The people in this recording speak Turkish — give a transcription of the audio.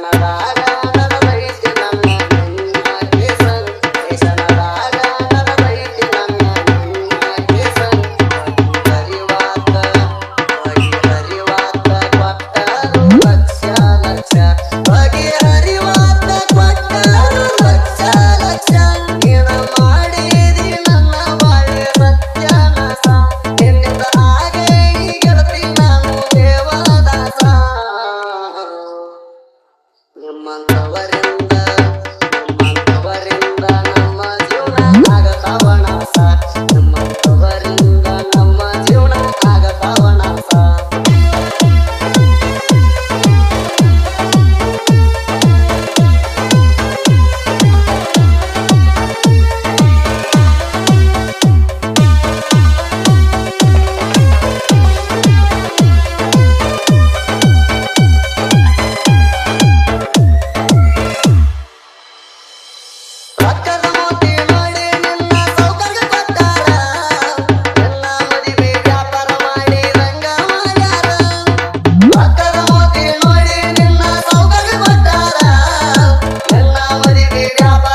na na. na Orman tavarında quebrada.